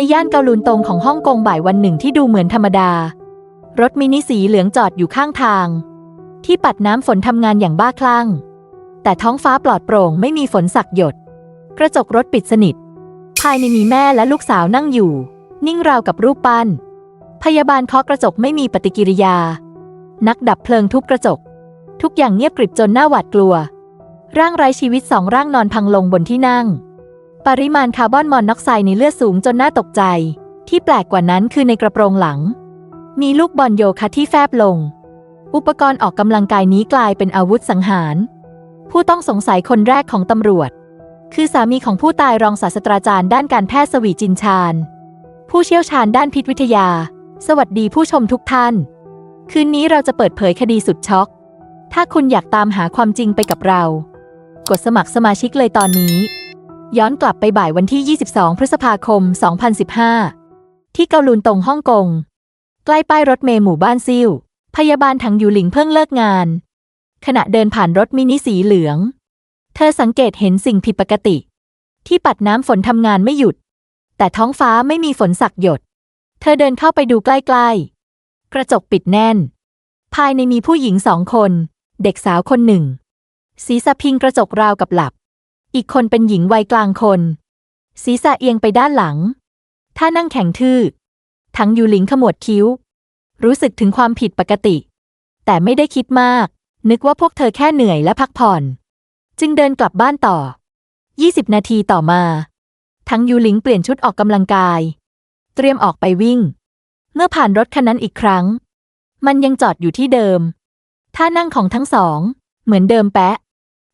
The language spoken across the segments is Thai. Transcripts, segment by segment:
ในย่านเกาลูนตงของฮ่องกงบ่ายวันหนึ่งที่ดูเหมือนธรรมดา รถมินิสีเหลืองจอดอยู่ข้างทาง ที่ปัดน้ำฝนทำงานอย่างบ้าคลั่ง แต่ท้องฟ้าปลอดโปร่งไม่มีฝนสักหยด กระจกรถปิดสนิท ภายในมีแม่และลูกสาวนั่งอยู่ นิ่งราวกับรูปปั้น พยาบาลเคาะกระจกไม่มีปฏิกิริยา นักดับเพลิงทุบกระจก ทุกอย่างเงียบกริบจนหน้าหวาดกลัว ร่างไร้ชีวิตสองร่างนอนพังลงบนที่นั่ง ปริมาณคาร์บอนมอนอกไซด์ในเลือดสูงจนน่าตกใจ ที่แปลกกว่านั้นคือในกระโปรงหลัง มีลูกบอลโยคะที่แฟบลง อุปกรณ์ออกกำลังกายนี้กลายเป็นอาวุธสังหาร ผู้ต้องสงสัยคนแรกของตำรวจ คือสามีของผู้ตายรองศาสตราจารย์ด้านการแพทย์สวีจินชาญ ผู้เชี่ยวชาญด้านพิษวิทยา สวัสดีผู้ชมทุกท่าน คืนนี้เราจะเปิดเผยคดีสุดช็อก ถ้าคุณอยากตามหาความจริงไปกับเรา กดสมัครสมาชิกเลยตอนนี้ ย้อนกลับไปบ่ายวันที่ 22 พฤษภาคม 2015 ที่เกาลูนตงฮ่องกง ใกล้ป้ายรถเมล์หมู่บ้านซิ่ว พยาบาลถังยูหลิงเพิ่งเลิกงาน ขณะเดินผ่านรถมินิสีเหลือง เธอสังเกตเห็นสิ่งผิดปกติ ที่ปัดน้ำฝนทำงานไม่หยุด แต่ท้องฟ้าไม่มีฝนสักหยด เธอเดินเข้าไปดูใกล้ๆ กระจกปิดแน่น ภายในมีผู้หญิงสองคน เด็กสาวคนหนึ่ง ศีรษะพิงกระจกราวกับหลับ อีกคนเป็นหญิงวัยกลางคน ศีรษะเอียงไปด้านหลัง ท่านั่งแข็งทื่อ ทั้งยูหลิงขมวดคิ้ว รู้สึกถึงความผิดปกติ แต่ไม่ได้คิดมาก นึกว่าพวกเธอแค่เหนื่อยและพักผ่อน จึงเดินกลับบ้านต่อ 20 นาทีต่อมา ทั้งยูหลิงเปลี่ยนชุดออกกำลังกาย เตรียมออกไปวิ่ง เมื่อผ่านรถคันนั้นอีกครั้ง มันยังจอดอยู่ที่เดิม ท่านั่งของทั้งสอง เหมือนเดิมแปะ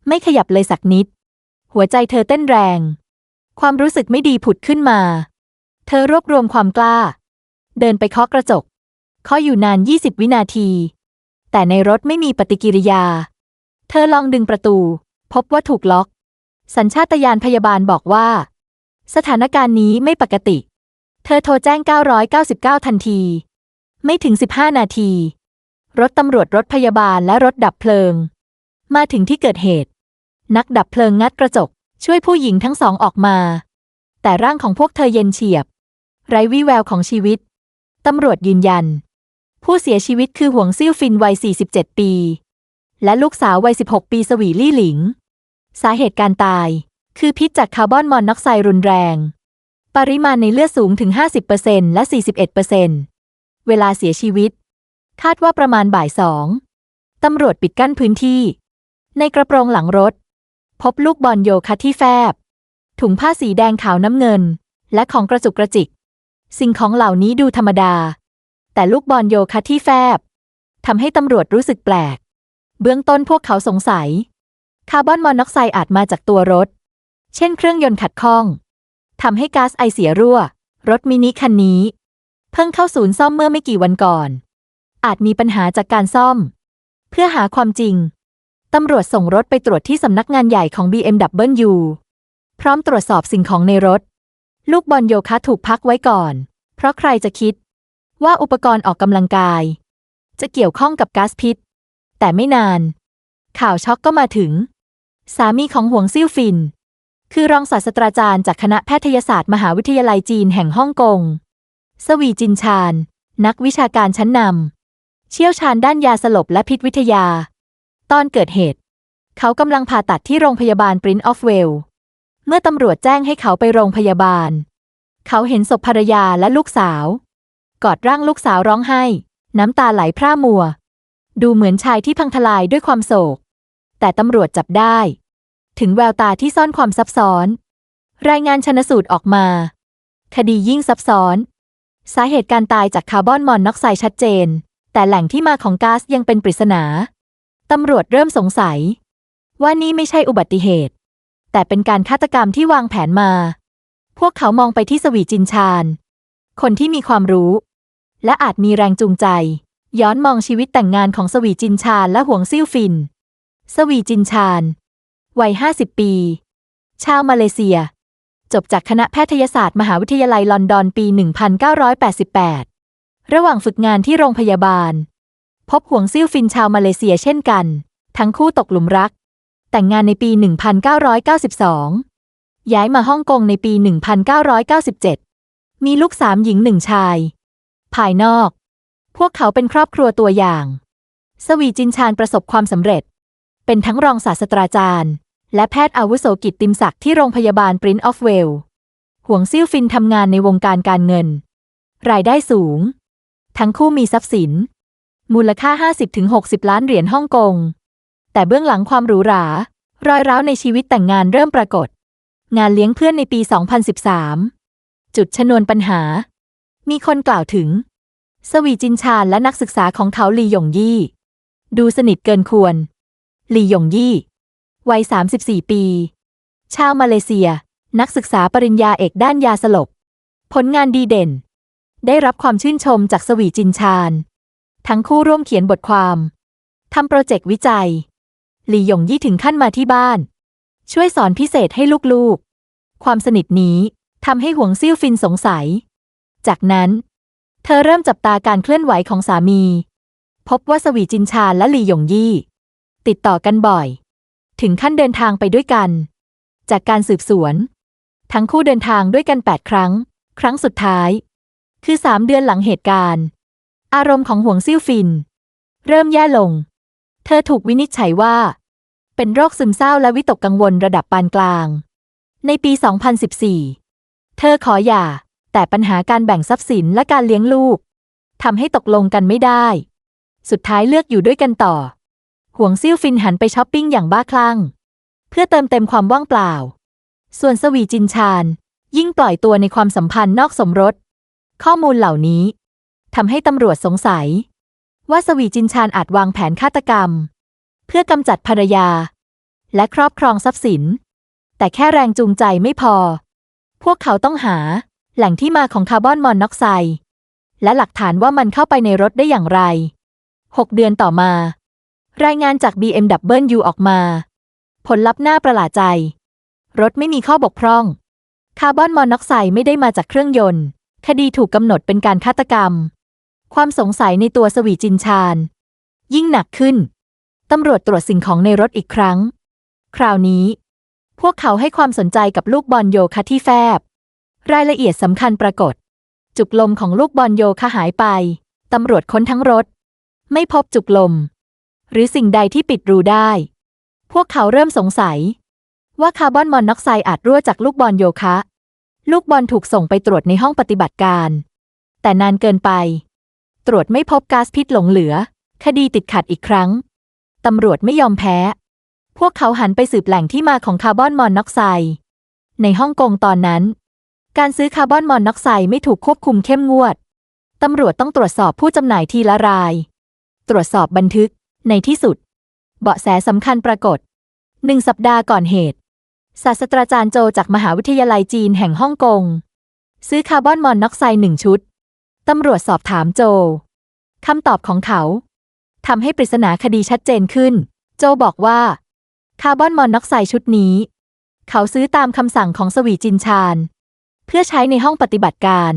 ไม่ขยับเลยสักนิด หัวใจเธอเต้นแรง ความรู้สึกไม่ดีผุดขึ้นมา เธอรวบรวมความกล้า เดินไปเคาะกระจกเคาะอยู่นาน 20 วินาที แต่ในรถไม่มีปฏิกิริยา เธอลองดึงประตู พบว่าถูกล็อก สัญชาตญาณพยาบาลบอกว่า สถานการณ์นี้ไม่ปกติ เธอโทรแจ้ง 999 ทันที ไม่ถึง 15 นาที รถตำรวจรถพยาบาลและรถดับเพลิง มาถึงที่เกิดเหตุ นักดับเพลิงงัดกระจก ช่วยผู้หญิงทั้งสองออกมา แต่ร่างของพวกเธอเย็นเฉียบ ไร้วี่แววของชีวิต ตำรวจยืนยัน ผู้เสียชีวิตคือหวงซิ่วฟินวัย 47 ปี และลูกสาววัย 16 ปีสวีลี่หลิง สาเหตุการตาย คือพิษจากคาร์บอนมอนอกไซด์รุนแรง ปริมาณในเลือดสูงถึง 50%และ 41%เวลาเสียชีวิต คาดว่าประมาณบ่ายสองตำรวจปิดกั้นพื้นที่ ในกระโปรงหลังรถ พบลูกบอลโยคะที่แฟบ ถุงผ้าสีแดงขาวน้ำเงิน และของกระจุกกระจิก สิ่งของเหล่านี้ดูธรรมดา แต่ลูกบอลโยคะที่แฟบทำให้ตำรวจรู้สึกแปลก เบื้องต้นพวกเขาสงสัย คาร์บอนมอนอกไซด์อาจมาจากตัวรถ เช่นเครื่องยนต์ขัดข้องทำให้ก๊าซไอเสียรั่ว รถมินิคันนี้ เพิ่งเข้าศูนย์ซ่อมเมื่อไม่กี่วันก่อน อาจมีปัญหาจากการซ่อม เพื่อหาความจริง ตำรวจส่งรถไปตรวจที่สำนักงานใหญ่ของ BMW พร้อมตรวจสอบสิ่งของในรถ ลูกบอลโยคะถูกพักไว้ก่อน เพราะใครจะคิด ว่าอุปกรณ์ออกกำลังกาย จะเกี่ยวข้องกับก๊าซพิษ แต่ไม่นาน ข่าวช็อกก็มาถึง สามีของหวงซิ่วฟิน คือรองศาสตราจารย์จากคณะแพทยศาสตร์มหาวิทยาลัยจีนแห่งฮ่องกง สวีจินชาญนักวิชาการชั้นนำเชี่ยวชาญด้านยาสลบและพิษวิทยา ตอนเกิดเหตุ เขากำลังผ่าตัดที่โรงพยาบาล Prince of Wales เมื่อตำรวจแจ้งให้เขาไปโรงพยาบาล เขาเห็นศพภรรยาและลูกสาว กอดร่างลูกสาวร้องไห้ น้ำตาไหลพร่ามัว ดูเหมือนชายที่พังทลายด้วยความโศก แต่ตำรวจจับได้ ถึงแววตาที่ซ่อนความซับซ้อน รายงานชนสูตรออกมา คดียิ่งซับซ้อน สาเหตุการตายจากคาร์บอนมอนอกไซด์ชัดเจน แต่แหล่งที่มาของก๊าซยังเป็นปริศนา ตำรวจเริ่มสงสัย ว่านี่ไม่ใช่อุบัติเหตุ แต่เป็นการฆาตกรรมที่วางแผนมา พวกเขามองไปที่สวีจินชาญ คนที่มีความรู้ และอาจมีแรงจูงใจ ย้อนมองชีวิตแต่งงานของสวีจินชาญและหวงซิ่วฟิน สวีจินชาญ วัย50ปี ชาวมาเลเซีย จบจากคณะแพทยศาสตร์มหาวิทยาลัยลอนดอนปี 1988 ระหว่างฝึกงานที่โรงพยาบาล พบห่วงซิ่วฟินชาวมาเลเซียเช่นกัน ทั้งคู่ตกหลุมรัก แต่งงานในปี 1992 ย้ายมาฮ่องกงในปี 1997 มีลูกสามหญิงหนึ่งชาย ภายนอก พวกเขาเป็นครอบครัวตัวอย่าง สวีจินชาญประสบความสำเร็จ เป็นทั้งรองศาสตราจารย์ และแพทย์อาวุโสกิตติมศักดิ์ที่โรงพยาบาลปรินซ์ออฟเวลห่วงซิ่วฟินทำงานในวงการการเงิน รายได้สูง ทั้งคู่มีทรัพย์สิน มูลค่า 50-60 ล้านเหรียญฮ่องกง แต่เบื้องหลังความหรูหรารอยร้าวในชีวิตแต่งงานเริ่มปรากฏ งานเลี้ยงเพื่อนในปี 2013 จุดชนวนปัญหา มีคนกล่าวถึง สวีจินชาญและนักศึกษาของเขาหลีหยงยี่ ดูสนิทเกินควร หลีหยงยี่ วัย 34 ปี ชาวมาเลเซีย นักศึกษาปริญญาเอกด้านยาสลบ ผลงานดีเด่น ได้รับความชื่นชมจากสวีจินชาญ ทั้งคู่ร่วมเขียนบทความทำโปรเจกต์วิจัย หลี่หยงยี่ถึงขั้นมาที่บ้าน ช่วยสอนพิเศษให้ลูกๆ ความสนิทนี้ทำให้หวงซิ่วฟินสงสัย จากนั้น เธอเริ่มจับตาการเคลื่อนไหวของสามี พบว่าสวีจินชาและหลี่หยงยี่ ติดต่อกันบ่อย ถึงขั้นเดินทางไปด้วยกัน จากการสืบสวน ทั้งคู่เดินทางด้วยกัน 8 ครั้ง ครั้งสุดท้าย คือสามเดือนหลังเหตุการณ์ อารมณ์ของหวงซิ่วฟิน เริ่มแย่ลง เธอถูกวินิจฉัยว่า เป็นโรคซึมเศร้าและวิตกกังวลระดับปานกลาง ในปี 2014 เธอขอหย่า แต่ปัญหาการแบ่งทรัพย์สินและการเลี้ยงลูกทำให้ตกลงกันไม่ได้ สุดท้ายเลือกอยู่ด้วยกันต่อ ห่วงซิ่วฟินหันไปช้อปปิ้งอย่างบ้าคลั่ง เพื่อเติมเต็มความว่างเปล่า ส่วนสวีจินชาญยิ่งปล่อยตัวในความสัมพันธ์นอกสมรส ข้อมูลเหล่านี้ ทำให้ตำรวจสงสัย ว่าสวีจินชาญอาจวางแผนฆาตกรรม เพื่อกำจัดภรรยา และครอบครองทรัพย์สิน แต่แค่แรงจูงใจไม่พอ พวกเขาต้องหาแหล่งที่มาของคาร์บอนมอนอกไซด์และหลักฐานว่ามันเข้าไปในรถได้อย่างไร 6 เดือนต่อมา รายงานจาก BMW ออกมา ผลลัพธ์น่าประหลาดใจ รถไม่มีข้อบกพร่อง คาร์บอนมอนอกไซด์ไม่ได้มาจากเครื่องยนต์ คดีถูกกำหนดเป็นการฆาตกรรม ความสงสัยในตัวสวีจินชาญ ยิ่งหนักขึ้น ตำรวจตรวจสิ่งของในรถอีกครั้ง คราวนี้ พวกเขาให้ความสนใจกับลูกบอลโยคะที่แฟบ รายละเอียดสำคัญปรากฏ จุกลมของลูกบอลโยคะหายไป ตำรวจค้นทั้งรถ ไม่พบจุกลม หรือสิ่งใดที่ปิดรูได้ พวกเขาเริ่มสงสัย ว่าคาร์บอนมอนอกไซด์อาจรั่วจากลูกบอลโยคะ ลูกบอลถูกส่งไปตรวจในห้องปฏิบัติการ แต่นานเกินไป ตรวจไม่พบก๊าซพิษหลงเหลือ คดีติดขัดอีกครั้ง ตำรวจไม่ยอมแพ้ พวกเขาหันไปสืบแหล่งที่มาของคาร์บอนมอนอกไซด์ในฮ่องกงตอนนั้น การซื้อคาร์บอนมอนอกไซด์ไม่ถูกควบคุมเข้มงวด ตำรวจต้องตรวจสอบผู้จำหน่ายทีละราย ตรวจสอบบันทึก ในที่สุด เบาะแสสำคัญปรากฏ หนึ่งสัปดาห์ก่อนเหตุ ศาสตราจารย์โจจากมหาวิทยาลัยจีนแห่งฮ่องกง ซื้อคาร์บอนมอนอกไซด์หนึ่งชุด ตำรวจสอบถามโจ คำตอบของเขาทำให้ปริศนาคดีชัดเจนขึ้น โจบอกว่า คาร์บอนมอนอกไซด์ชุดนี้ เขาซื้อตามคำสั่งของสวีจินชาญเพื่อใช้ในห้องปฏิบัติการ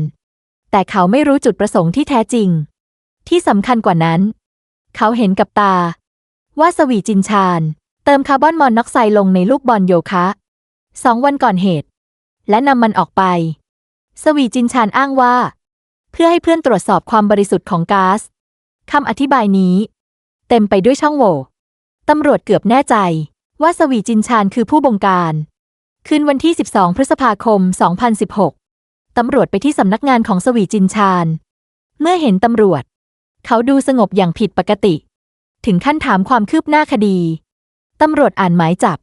แต่เขาไม่รู้จุดประสงค์ที่แท้จริง ที่สำคัญกว่านั้น เขาเห็นกับตา ว่าสวีจินชาญเติมคาร์บอนมอนอกไซด์ลงในลูกบอลโยคะสองวันก่อนเหตุ และนำมันออกไป สวีจินชาญอ้างว่า พื่อให้เพื่อนตรวจสอบความบริสุทธิ์ของก๊าซคำอธิบายนี้ เต็มไปด้วยช่องโหว่ตำรวจเกือบแน่ใจ ว่าสวีจินชาญคือผู้บงการ คืนวันที่ 12 พฤษภาคม 2016 ตำรวจไปที่สำนักงานของสวีจินชาญเมื่อเห็นตำรวจ เขาดูสงบอย่างผิดปกติ ถึงขั้นถามความคืบหน้าคดี ตำรวจอ่านหมายจับ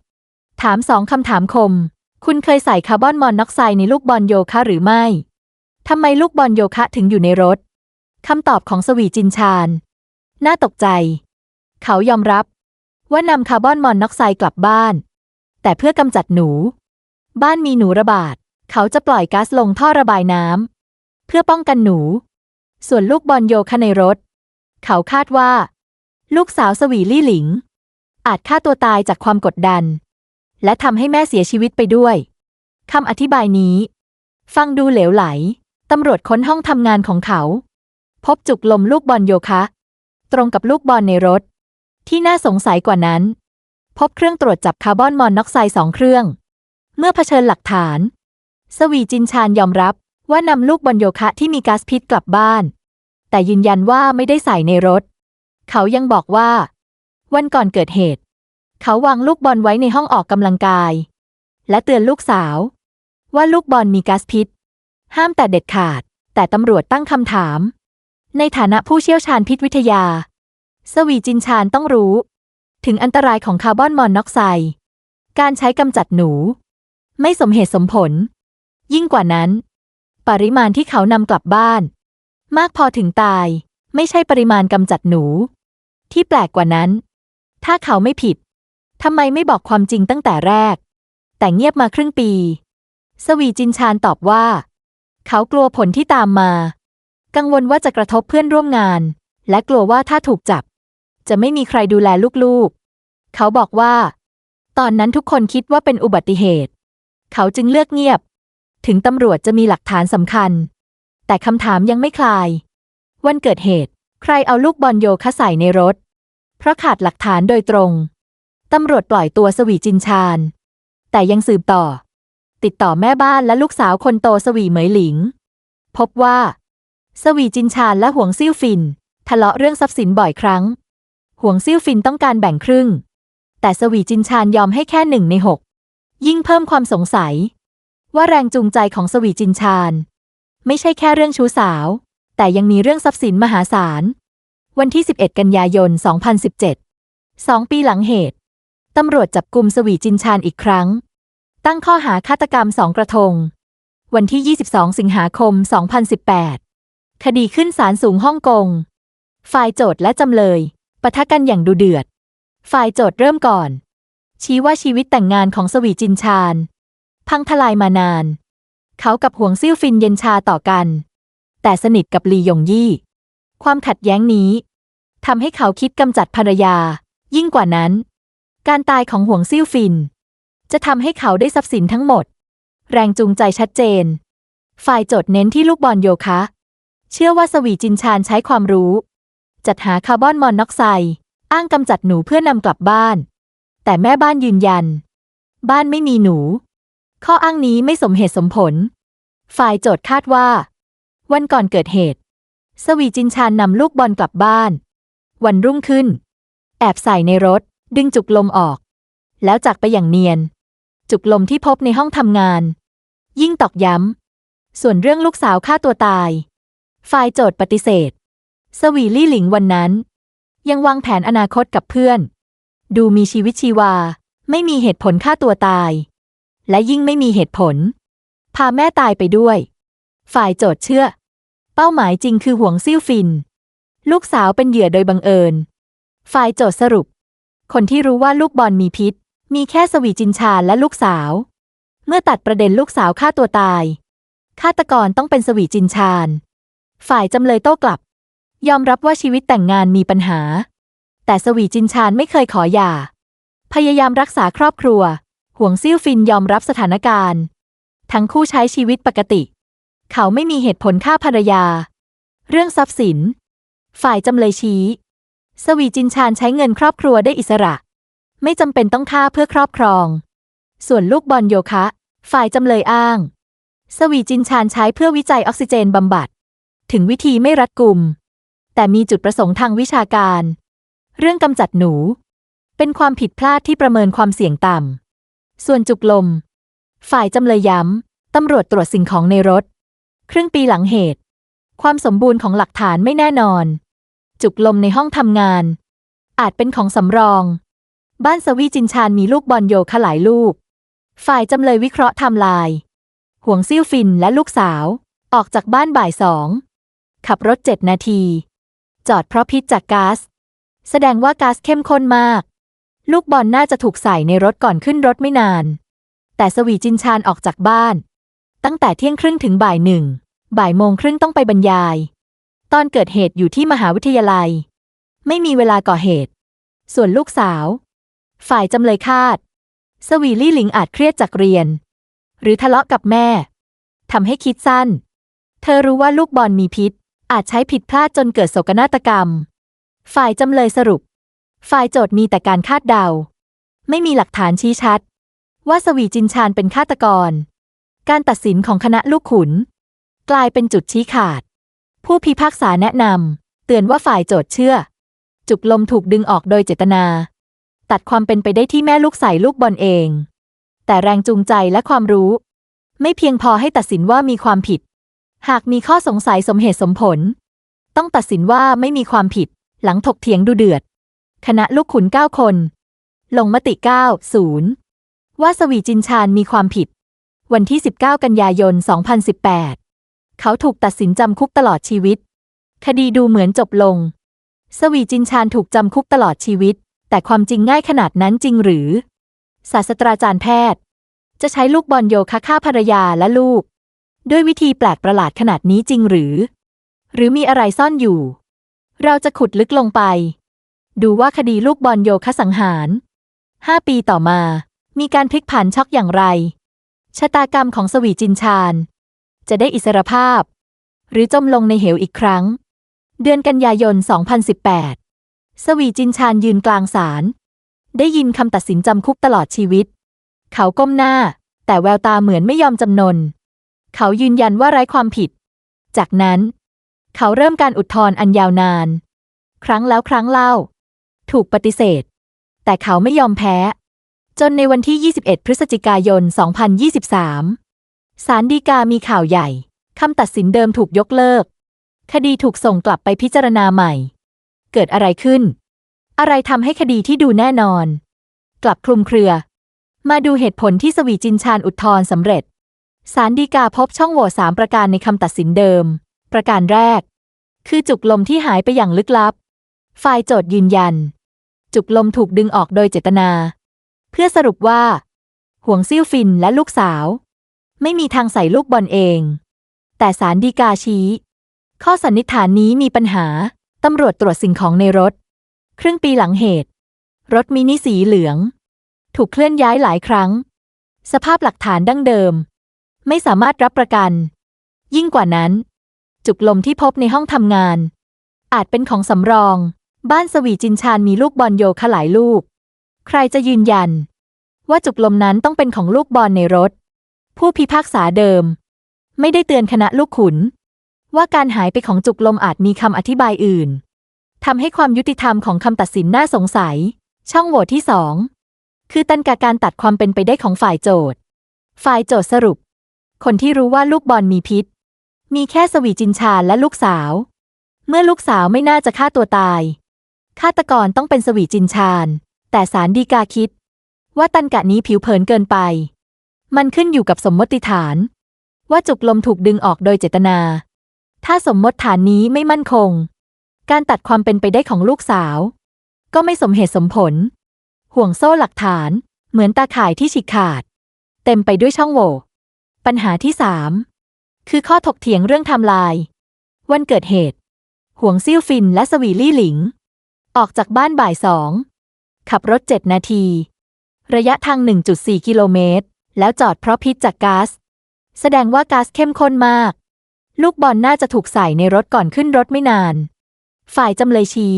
ถามสองคำถามคม คุณเคยใส่คาร์บอนมอนอกไซด์ในลูกบอลโยคะหรือไม่ ทำไมลูกบอลโยคะถึงอยู่ในรถ คำตอบของสวีจินชาญน่าตกใจ เขายอมรับ ว่านำคาร์บอนมอนอกไซด์กลับบ้าน แต่เพื่อกำจัดหนู บ้านมีหนูระบาด เขาจะปล่อยก๊าซลงท่อระบายน้ำเพื่อป้องกันหนู ส่วนลูกบอลโยคะในรถ เขาคาดว่า ลูกสาวสวีลี่หลิง อาจฆ่าตัวตายจากความกดดัน และทำให้แม่เสียชีวิตไปด้วยคำอธิบายนี้ ฟังดูเหลวไหล ตำรวจค้นห้องทำงานของเขา พบจุกลมลูกบอลโยคะ ตรงกับลูกบอลในรถ ที่น่าสงสัยกว่านั้น พบเครื่องตรวจจับคาร์บอนมอนอกไซด์สองเครื่อง เมื่อเผชิญหลักฐาน สวีจินชาญยอมรับว่านำลูกบอลโยคะที่มีก๊าซพิษกลับบ้าน แต่ยืนยันว่าไม่ได้ใส่ในรถ เขายังบอกว่า วันก่อนเกิดเหตุ เขาวางลูกบอลไว้ในห้องออกกำลังกาย และเตือนลูกสาว ว่าลูกบอลมีก๊าซพิษ ห้ามแต่เด็ดขาด แต่ตำรวจตั้งคำถาม ในฐานะผู้เชี่ยวชาญพิษวิทยา สวีจินชาญต้องรู้ ถึงอันตรายของคาร์บอนมอนอกไซด์การใช้กำจัดหนู ไม่สมเหตุสมผล ยิ่งกว่านั้น ปริมาณที่เขานำกลับบ้าน มากพอถึงตาย ไม่ใช่ปริมาณกำจัดหนู ที่แปลกกว่านั้น ถ้าเขาไม่ผิดทำไมไม่บอกความจริงตั้งแต่แรก แต่เงียบมาครึ่งปี สวีจินชาญตอบว่า เขากลัวผลที่ตามมา กังวลว่าจะกระทบเพื่อนร่วมงาน และกลัวว่าถ้าถูกจับ จะไม่มีใครดูแลลูกๆ เขาบอกว่า ตอนนั้นทุกคนคิดว่าเป็นอุบัติเหตุ เขาจึงเลือกเงียบ ถึงตำรวจจะมีหลักฐานสำคัญ แต่คำถามยังไม่คลาย วันเกิดเหตุ ใครเอาลูกบอลโยคะใส่ในรถ เพราะขาดหลักฐานโดยตรง ตำรวจปล่อยตัวสวีจินชาญแต่ยังสืบต่อ ติดต่อแม่บ้านและลูกสาวคนโตสวีเหมยหลิง พบว่า สวีจินชาญและหวงซิ่วฟิน ทะเลาะเรื่องทรัพย์สินบ่อยครั้ง หวงซิ่วฟินต้องการแบ่งครึ่ง แต่สวีจินชาญยอมให้แค่หนึ่งในหกยิ่งเพิ่มความสงสัย ว่าแรงจูงใจของสวีจินชาญไม่ใช่แค่เรื่องชู้สาว แต่ยังมีเรื่องทรัพย์สินมหาศาล วันที่ 11 กันยายน 2017 สองปีหลังเหตุ ตำรวจจับกลุ่มสวีจินชาญอีกครั้ง ตั้งข้อหาฆาตกรรมสองกระทง วันที่ 22 สิงหาคม 2018 คดีขึ้นศาลสูงฮ่องกง ฝ่ายโจทย์และจำเลยปะทะกันอย่างดุเดือด ฝ่ายโจทย์เริ่มก่อน ชี้ว่าชีวิตแต่งงานของสวีจินชาญ พังทลายมานาน เขากับหวงซิ่วฟินเย็นชาต่อกัน แต่สนิทกับลียงยี่ ความขัดแย้งนี้ทำให้เขาคิดกำจัดภรรยา ยิ่งกว่านั้น การตายของหวงซิ่วฟิน จะทำให้เขาได้ทรัพย์สินทั้งหมด แรงจูงใจชัดเจน ฝ่ายโจทย์เน้นที่ลูกบอลโยคะ เชื่อว่าสวีจินชาญใช้ความรู้ จัดหาคาร์บอนมอนอกไซด์อ้างกำจัดหนูเพื่อนำกลับบ้าน แต่แม่บ้านยืนยัน บ้านไม่มีหนู ข้ออ้างนี้ไม่สมเหตุสมผล ฝ่ายโจทย์คาดว่า วันก่อนเกิดเหตุ สวีจินชาญนำลูกบอลกลับบ้าน วันรุ่งขึ้น แอบใส่ในรถ ดึงจุกลมออก แล้วจากไปอย่างเนียน จุกลมที่พบในห้องทำงาน ยิ่งตอกย้ำ ส่วนเรื่องลูกสาวฆ่าตัวตาย ฝ่ายโจทย์ปฏิเสธ สวีลี่หลิงวันนั้น ยังวางแผนอนาคตกับเพื่อน ดูมีชีวิตชีวา ไม่มีเหตุผลฆ่าตัวตาย และยิ่งไม่มีเหตุผล พาแม่ตายไปด้วย ฝ่ายโจทย์เชื่อ เป้าหมายจริงคือห่วงซิ่วฟิน ลูกสาวเป็นเหยื่อโดยบังเอิญ ฝ่ายโจทย์สรุป คนที่รู้ว่าลูกบอลมีพิษ มีแค่สวีจินชาและลูกสาว เมื่อตัดประเด็นลูกสาวฆ่าตัวตาย ฆาตกรต้องเป็นสวีจินชาญ ฝ่ายจำเลยโต้กลับ ยอมรับว่าชีวิตแต่งงานมีปัญหา แต่สวีจินชาญไม่เคยขอหย่า พยายามรักษาครอบครัว ห่วงซิ่วฟินยอมรับสถานการณ์ ทั้งคู่ใช้ชีวิตปกติ เขาไม่มีเหตุผลฆ่าภรรยา เรื่องทรัพย์สิน ฝ่ายจำเลยชี้ สวีจินชาญใช้เงินครอบครัวได้อิสระ ไม่จำเป็นต้องฆ่าเพื่อครอบครอง ส่วนลูกบอลโยคะ ฝ่ายจำเลยอ้าง สวีจินชาญใช้เพื่อวิจัยออกซิเจนบำบัด ถึงวิธีไม่รัดกุม แต่มีจุดประสงค์ทางวิชาการ เรื่องกำจัดหนู เป็นความผิดพลาดที่ประเมินความเสี่ยงต่ำ ส่วนจุกลม ฝ่ายจำเลยย้ำ ตำรวจตรวจสิ่งของในรถ ครึ่งปีหลังเหตุ ความสมบูรณ์ของหลักฐานไม่แน่นอน จุกลมในห้องทำงาน อาจเป็นของสำรอง บ้านสวีจินชาญมีลูกบอลโยคะหลายลูก ฝ่ายจำเลยวิเคราะห์ไทม์ไลน์ห่วงซิ่วฟินและลูกสาว ออกจากบ้านบ่ายสอง ขับรถเจ็ดนาที จอดเพราะพิษจากก๊าซ แสดงว่าก๊าซเข้มข้นมาก ลูกบอลน่าจะถูกใส่ในรถก่อนขึ้นรถไม่นาน แต่สวีจินชาญออกจากบ้าน ตั้งแต่เที่ยงครึ่งถึงบ่ายหนึ่ง บ่ายโมงครึ่งต้องไปบรรยาย ตอนเกิดเหตุอยู่ที่มหาวิทยาลัย ไม่มีเวลาก่อเหตุ ส่วนลูกสาว ฝ่ายจำเลยคาด สวีลี่หลิงอาจเครียดจากเรียน หรือทะเลาะกับแม่ทำให้คิดสั้น เธอรู้ว่าลูกบอลมีพิษ อาจใช้ผิดพลาดจนเกิดโศกนาฏกรรม ฝ่ายจำเลยสรุป ฝ่ายโจทย์มีแต่การคาดเดา ไม่มีหลักฐานชี้ชัด ว่าสวีจินชาญเป็นฆาตกร การตัดสินของคณะลูกขุน กลายเป็นจุดชี้ขาด ผู้พิพากษาแนะนำเตือนว่าฝ่ายโจทย์เชื่อ จุกลมถูกดึงออกโดยเจตนา ตัดความเป็นไปได้ที่แม่ลูกใส่ลูกบอลเอง แต่แรงจูงใจและความรู้ ไม่เพียงพอให้ตัดสินว่ามีความผิด หากมีข้อสงสัยสมเหตุสมผล ต้องตัดสินว่าไม่มีความผิด หลังถกเถียงดูเดือด คณะลูกขุนเก้าคน ลงมติ9 0ว่าสวีจินชาญมีความผิด วันที่ 19 กันยายน 2018 เขาถูกตัดสินจำคุกตลอดชีวิต คดีดูเหมือนจบลง สวีจินชาญถูกจำคุกตลอดชีวิต แต่ความจริงง่ายขนาดนั้นจริงหรือ ศาสตราจารย์แพทย์ จะใช้ลูกบอลโยคะฆ่าภรรยาและลูก ด้วยวิธีแปลกประหลาดขนาดนี้จริงหรือ หรือมีอะไรซ่อนอยู่ เราจะขุดลึกลงไป ดูว่าคดีลูกบอลโยคะสังหาร5ปีต่อมา มีการพลิกผันช็อกอย่างไร ชะตากรรมของสวีจินชาญ จะได้อิสรภาพ หรือจมลงในเหวอีกครั้ง เดือนกันยายน 2018 สวีจินชาญยืนกลางศาล ได้ยินคำตัดสินจำคุกตลอดชีวิต เขาก้มหน้า แต่แววตาเหมือนไม่ยอมจำนน เขายืนยันว่าไร้ความผิด จากนั้น เขาเริ่มการอุทธรณ์อันยาวนาน ครั้งแล้วครั้งเล่า ถูกปฏิเสธ แต่เขาไม่ยอมแพ้ จนในวันที่ 21 พฤศจิกายน 2023 ศาลฎีกามีข่าวใหญ่ คำตัดสินเดิมถูกยกเลิก คดีถูกส่งกลับไปพิจารณาใหม่ เกิดอะไรขึ้น อะไรทำให้คดีที่ดูแน่นอน กลับคลุมเครือ มาดูเหตุผลที่สวีจินชาญอุทธรสำเร็จศาลฎีกาพบช่องโหว่สามประการในคำตัดสินเดิม ประการแรก คือจุกลมที่หายไปอย่างลึกลับ ฝ่ายโจทย์ยืนยัน จุกลมถูกดึงออกโดยเจตนา เพื่อสรุปว่า ห่วงซิ่วฟินและลูกสาว ไม่มีทางใส่ลูกบอลเอง แต่ศาลฎีกาชี้ ข้อสันนิษฐานนี้มีปัญหา ตำรวจตรวจสิ่งของในรถ ครึ่งปีหลังเหตุ รถมินิสีเหลือง ถูกเคลื่อนย้ายหลายครั้ง สภาพหลักฐานดั้งเดิม ไม่สามารถรับประกัน ยิ่งกว่านั้น จุกลมที่พบในห้องทำงาน อาจเป็นของสำรอง บ้านสวีจินชาญมีลูกบอลโยคะหลายลูก ใครจะยืนยัน ว่าจุกลมนั้นต้องเป็นของลูกบอลในรถ ผู้พิพากษาเดิม ไม่ได้เตือนคณะลูกขุน ว่าการหายไปของจุกลมอาจมีคำอธิบายอื่นทำให้ความยุติธรรมของคำตัดสินน่าสงสัย ช่องโหว่ที่สองคือตันกาการตัดความเป็นไปได้ของฝ่ายโจทย์ ฝ่ายโจทย์สรุป คนที่รู้ว่าลูกบอลมีพิษ มีแค่สวีจินชาและลูกสาว เมื่อลูกสาวไม่น่าจะฆ่าตัวตาย ฆาตกรต้องเป็นสวีจินชาญ แต่สารดีกาคิด ว่าตันกะนี้ผิวเผินเกินไป มันขึ้นอยู่กับสมมติฐาน ว่าจุกลมถูกดึงออกโดยเจตนา ถ้าสมมติฐานนี้ไม่มั่นคง การตัดความเป็นไปได้ของลูกสาว ก็ไม่สมเหตุสมผล ห่วงโซ่หลักฐาน เหมือนตาข่ายที่ฉีกขาด เต็มไปด้วยช่องโหว่ ปัญหาที่สามคือข้อถกเถียงเรื่องไทม์ไลน์วันเกิดเหตุ ห่วงซิ่วฟินและสวีลี่หลิง ออกจากบ้านบ่ายสอง ขับรถเจ็ดนาที ระยะทาง 1.4 กิโลเมตร แล้วจอดเพราะพิษจากก๊าซแสดงว่าก๊าซเข้มข้นมาก ลูกบอลน่าจะถูกใส่ในรถก่อนขึ้นรถไม่นาน ฝ่ายจำเลยชี้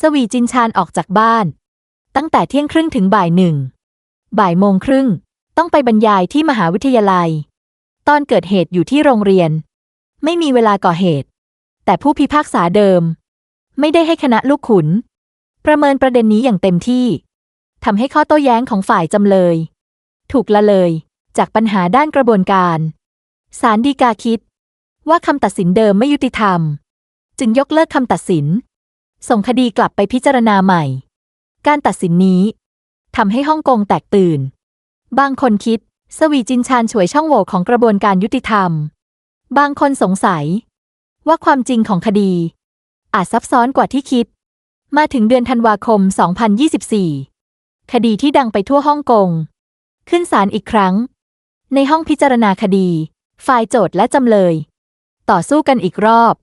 สวีจินชาญออกจากบ้าน ตั้งแต่เที่ยงครึ่งถึงบ่ายหนึ่ง บ่ายโมงครึ่ง ต้องไปบรรยายที่มหาวิทยาลัย ตอนเกิดเหตุอยู่ที่โรงเรียน ไม่มีเวลาก่อเหตุ แต่ผู้พิพากษาเดิม ไม่ได้ให้คณะลูกขุน ประเมินประเด็นนี้อย่างเต็มที่ทำให้ข้อโต้แย้งของฝ่ายจำเลย ถูกละเลยจากปัญหาด้านกระบวนการศาลฎีกาคิด ว่าคำตัดสินเดิมไม่ยุติธรรม จึงยกเลิกคำตัดสิน ส่งคดีกลับไปพิจารณาใหม่ การตัดสินนี้ทำให้ฮ่องกงแตกตื่น บางคนคิด สวีจินชาญฉวยช่องโหว่ของกระบวนการยุติธรรม บางคนสงสัย ว่าความจริงของคดี อาจซับซ้อนกว่าที่คิด มาถึงเดือนธันวาคม 2024 คดีที่ดังไปทั่วฮ่องกง ขึ้นศาลอีกครั้ง ในห้องพิจารณาคดี ฝ่ายโจทย์และจำเลย ต่อสู้กันอีกรอบ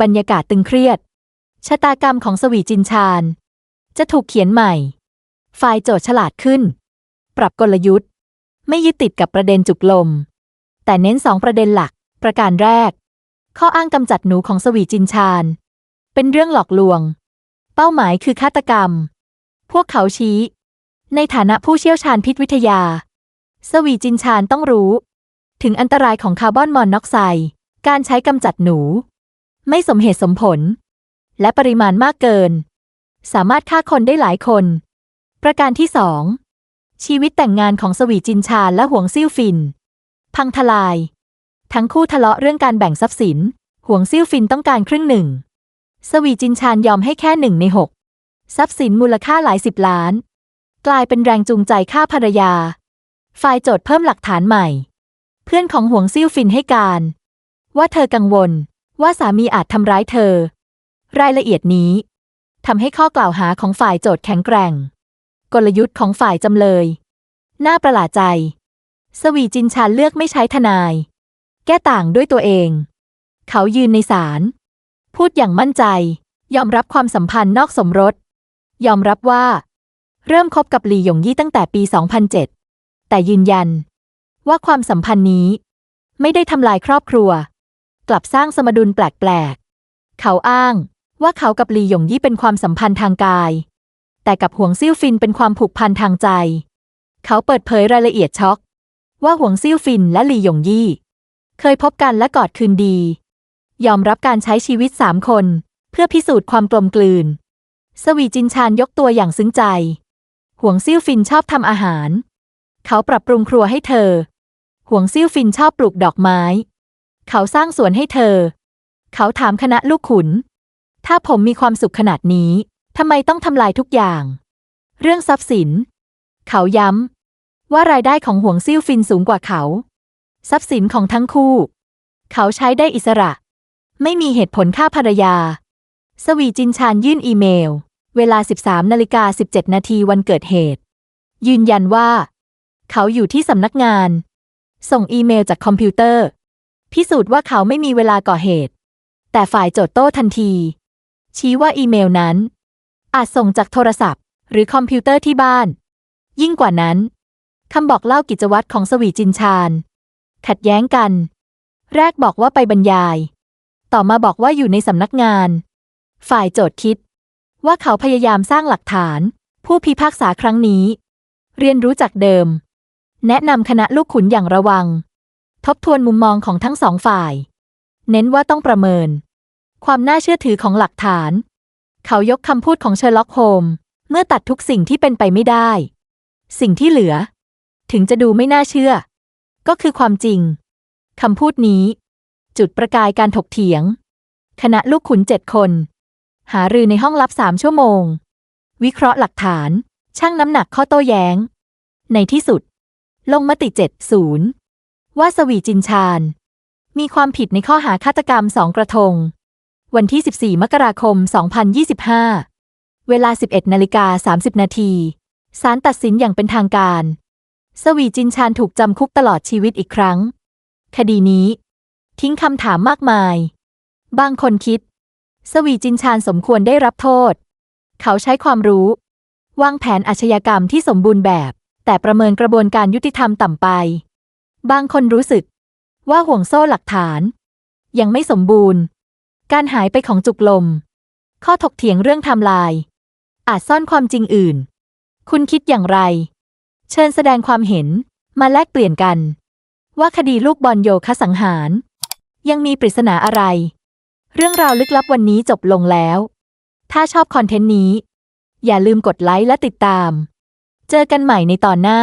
บรรยากาศตึงเครียด ชะตากรรมของสวีจินชาญ จะถูกเขียนใหม่ ฝ่ายโจทย์ฉลาดขึ้น ปรับกลยุทธ์ ไม่ยึดติดกับประเด็นจุกลม แต่เน้นสองประเด็นหลัก ประการแรก ข้ออ้างกำจัดหนูของสวีจินชาญ เป็นเรื่องหลอกลวง เป้าหมายคือฆาตกรรม พวกเขาชี้ ในฐานะผู้เชี่ยวชาญพิษวิทยา สวีจินชาญต้องรู้ ถึงอันตรายของคาร์บอนมอนอกไซด์ การใช้กำจัดหนู ไม่สมเหตุสมผล และปริมาณมากเกิน สามารถฆ่าคนได้หลายคน ประการที่สองชีวิตแต่งงานของสวีจินชาและหวงซิ่วฟิน พังทลาย ทั้งคู่ทะเลาะเรื่องการแบ่งทรัพย์สิน หวงซิ่วฟินต้องการครึ่งหนึ่ง สวีจินชาญยอมให้แค่หนึ่งในหกทรัพย์สินมูลค่าหลายสิบล้าน กลายเป็นแรงจูงใจฆ่าภรรยา ฝ่ายโจทย์เพิ่มหลักฐานใหม่ เพื่อนของหวงซิ่วฟินให้การ ว่าเธอกังวล ว่าสามีอาจทำร้ายเธอ รายละเอียดนี้ทำให้ข้อกล่าวหาของฝ่ายโจทย์แข็งแกร่ง กลยุทธ์ของฝ่ายจำเลย น่าประหลาดใจ สวีจินชาญเลือกไม่ใช้ทนาย แก้ต่างด้วยตัวเอง เขายืนในศาลพูดอย่างมั่นใจ ยอมรับความสัมพันธ์นอกสมรส ยอมรับว่า เริ่มคบกับหลี่หยงยี่ตั้งแต่ปี 2007 แต่ยืนยัน ว่าความสัมพันธ์นี้ ไม่ได้ทำลายครอบครัว ลับสร้างสมดุลแปลกๆ เขาอ้างว่าเขากับหลี่หยงยี่เป็นความสัมพันธ์ทางกาย แต่กับหวงซิ่วฟินเป็นความผูกพันทางใจ เขาเปิดเผยรายละเอียดช็อก ว่าหวงซิ่วฟินและหลี่หยงยี่ เคยพบกันและกอดคืนดี ยอมรับการใช้ชีวิตสามคน เพื่อพิสูจน์ความกลมกลืน สวีจินชาญยกตัวอย่างซึ้งใจหวงซิ่วฟินชอบทำอาหาร เขาปรับปรุงครัวให้เธอหวงซิ่วฟินชอบปลูกดอกไม้ เขาสร้างสวนให้เธอ เขาถามคณะลูกขุน ถ้าผมมีความสุขขนาดนี้ ทำไมต้องทำลายทุกอย่าง เรื่องทรัพย์สิน เขาย้ำ ว่ารายได้ของห่วงซิ่วฟินสูงกว่าเขา ทรัพย์สินของทั้งคู่ เขาใช้ได้อิสระ ไม่มีเหตุผลฆ่าภรรยา สวีจินชาญยื่นอีเมล เวลา 13นาฬิกา17 นาทีวันเกิดเหตุ ยืนยันว่า เขาอยู่ที่สำนักงาน ส่งอีเมลจากคอมพิวเตอร์ พิสูจน์ว่าเขาไม่มีเวลาก่อเหตุ แต่ฝ่ายโจทย์โต้ทันที ชี้ว่าอีเมลนั้น อาจส่งจากโทรศัพท์ หรือคอมพิวเตอร์ที่บ้าน ยิ่งกว่านั้นคำบอกเล่ากิจวัตรของสวีจินชาญ ขัดแย้งกัน แรกบอกว่าไปบรรยาย ต่อมาบอกว่าอยู่ในสำนักงาน ฝ่ายโจทย์คิด ว่าเขาพยายามสร้างหลักฐาน ผู้พิพากษาครั้งนี้ เรียนรู้จากเดิม แนะนำคณะลูกขุนอย่างระวัง ทบทวนมุมมองของทั้งสองฝ่าย เน้นว่าต้องประเมิน ความน่าเชื่อถือของหลักฐาน เขายกคำพูดของเชอร์ล็อกโฮมเมื่อตัดทุกสิ่งที่เป็นไปไม่ได้ สิ่งที่เหลือ ถึงจะดูไม่น่าเชื่อ ก็คือความจริงคำพูดนี้ จุดประกายการถกเถียง คณะลูกขุนเจ็ดคน หารือในห้องลับสามชั่วโมง วิเคราะห์หลักฐาน ชั่งน้ำหนักข้อโต้แย้ง ในที่สุด ลงมติ7-0 ว่าสวีจินชาญ มีความผิดในข้อหาฆาตกรรมสองกระทง วันที่ 14 มกราคม 2025 เวลา 11นาฬิกา30 นาทีศาลตัดสินอย่างเป็นทางการ สวีจินชาญถูกจำคุกตลอดชีวิตอีกครั้ง คดีนี้ ทิ้งคำถามมากมาย บางคนคิด สวีจินชาญสมควรได้รับโทษ เขาใช้ความรู้ วางแผนอาชญากรรมที่สมบูรณ์แบบ แต่ประเมินกระบวนการยุติธรรมต่ำไป บางคนรู้สึก ว่าห่วงโซ่หลักฐาน ยังไม่สมบูรณ์ การหายไปของจุกลม ข้อถกเถียงเรื่องไทม์ไลน์อาจซ่อนความจริงอื่น คุณคิดอย่างไร เชิญแสดงความเห็นมาแลกเปลี่ยนกัน ว่าคดีลูกบอลโยคะสังหาร ยังมีปริศนาอะไร เรื่องราวลึกลับวันนี้จบลงแล้ว ถ้าชอบคอนเทนต์นี้ อย่าลืมกดไลค์และติดตาม เจอกันใหม่ในตอนหน้า